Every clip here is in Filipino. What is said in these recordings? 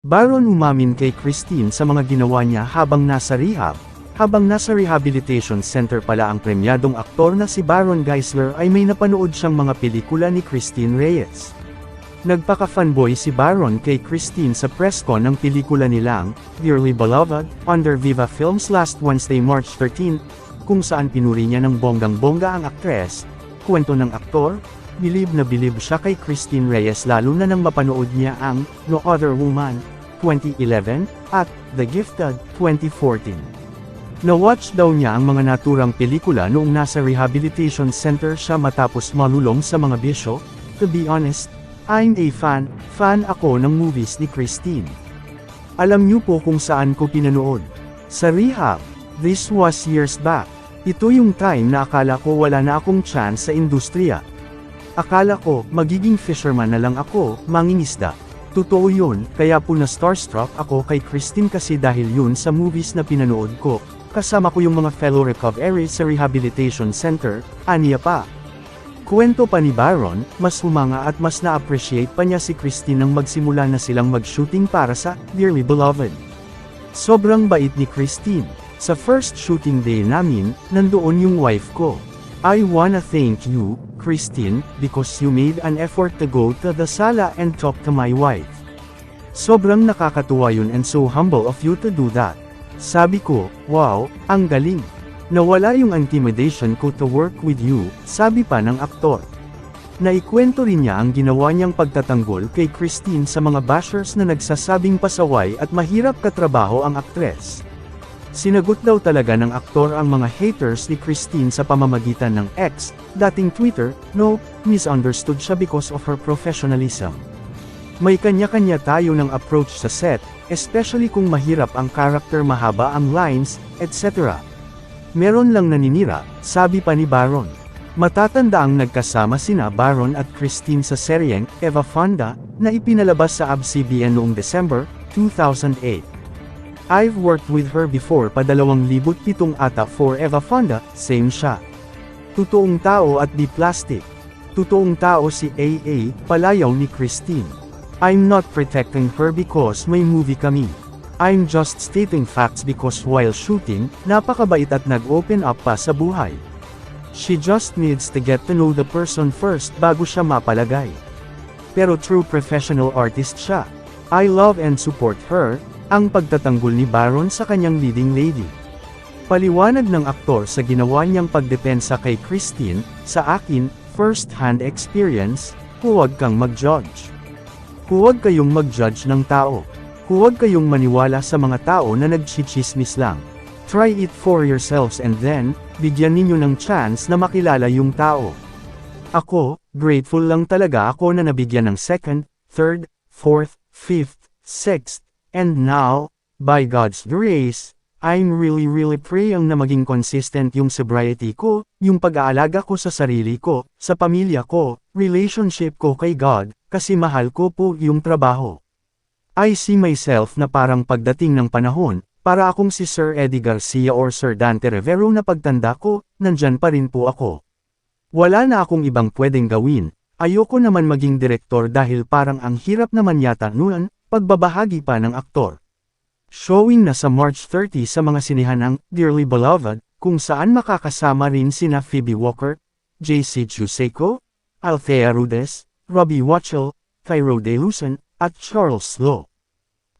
Baron umamin kay Christine sa mga ginawa niya habang nasa rehab. Habang nasa rehabilitation center pala ang premyadong aktor na si Baron Geisler ay may napanood siyang mga pelikula ni Christine Reyes. Nagpaka-fanboy si Baron kay Christine sa press con ng pelikula nilang, Dearly Beloved, under Viva Films last Wednesday March 13, kung saan pinuri niya ng bonggang-bongga ang aktres. Kwento ng aktor, bilib na bilib siya kay Christine Reyes lalo na nang mapanood niya ang No Other Woman, 2011, at The Gifted, 2014. Na-watch daw niya ang mga naturang pelikula noong nasa rehabilitation center siya matapos malulong sa mga bisyo. To be honest, I'm a fan, fan ako ng movies ni Christine. Alam niyo po kung saan ko pinanood. Sa rehab. This was years back. Ito yung time na akala ko wala na akong chance sa industriya. Akala ko, magiging fisherman na lang ako, mangingisda. Totoo yun, kaya po na starstruck ako kay Christine kasi dahil yun sa movies na pinanood ko. Kasama ko yung mga fellow recoveries sa rehabilitation center, aniya pa. Kwento pa ni Baron, mas humanga at mas na-appreciate pa niya si Christine nang magsimula na silang mag-shooting para sa Dearly Beloved. Sobrang bait ni Christine. Sa first shooting day namin, nandoon yung wife ko. I wanna thank you, Christine, because you made an effort to go to the sala and talk to my wife. Sobrang nakakatuwa yun and so humble of you to do that. Sabi ko, wow, ang galing. Nawala yung intimidation ko to work with you, sabi pa ng aktor. Naikwento rin niya ang ginawa niyang pagtatanggol kay Christine sa mga bashers na nagsasabing pasaway at mahirap katrabaho ang aktres. Sinagot daw talaga ng aktor ang mga haters ni Christine sa pamamagitan ng X, dating Twitter, no, misunderstood siya because of her professionalism. May kanya-kanya tayo ng approach sa set, especially kung mahirap ang character mahaba ang lines, etc. Meron lang naninira, sabi pa ni Baron. Matatanda ang nagkasama sina Baron at Christine sa seryeng Eva Fonda na ipinalabas sa ABS-CBN noong December 2008. I've worked with her before pa 2007 ata for Eva Fonda, same siya. Totoong tao at di plastic. Totoong tao si AA, palayaw ni Christine. I'm not protecting her because may movie kami. I'm just stating facts because while shooting, napakabait at nag-open up pa sa buhay. She just needs to get to know the person first bago siya mapalagay. Pero true professional artist siya. I love and support her, ang pagtatanggol ni Baron sa kanyang leading lady. Paliwanag ng aktor sa ginawa niyang pagdepensa kay Christine, sa akin, first-hand experience, huwag kang mag-judge. Huwag kayong mag-judge ng tao. Huwag kayong maniwala sa mga tao na nagchichismis lang. Try it for yourselves and then, bigyan ninyo ng chance na makilala yung tao. Ako, grateful lang talaga ako na nabigyan ng second, third, fourth, fifth, sixth, and now, by God's grace, I'm really really praying na maging consistent yung sobriety ko, yung pag-aalaga ko sa sarili ko, sa pamilya ko, relationship ko kay God, kasi mahal ko po yung trabaho. I see myself na parang pagdating ng panahon, para akong si Sir Eddie Garcia or Sir Dante Rivero na pagtanda ko, nandyan pa rin po ako. Wala na akong ibang pwedeng gawin, ayoko naman maging direktor dahil parang ang hirap naman yata noon, pagbabahagi pa ng aktor. Showing na sa March 30 sa mga sinihan ng Dearly Beloved, kung saan makakasama rin sina Phoebe Walker, JC Chuseko, Althea Rudes, Robbie Watchell, Cairo De Lucen, at Charles Lowe.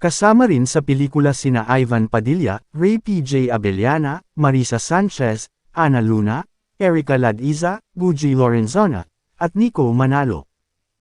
Kasama rin sa pelikula sina Ivan Padilla, Ray P.J. Abellana, Marisa Sanchez, Ana Luna, Erica Ladiza, Guji Lorenzana, at Nico Manalo.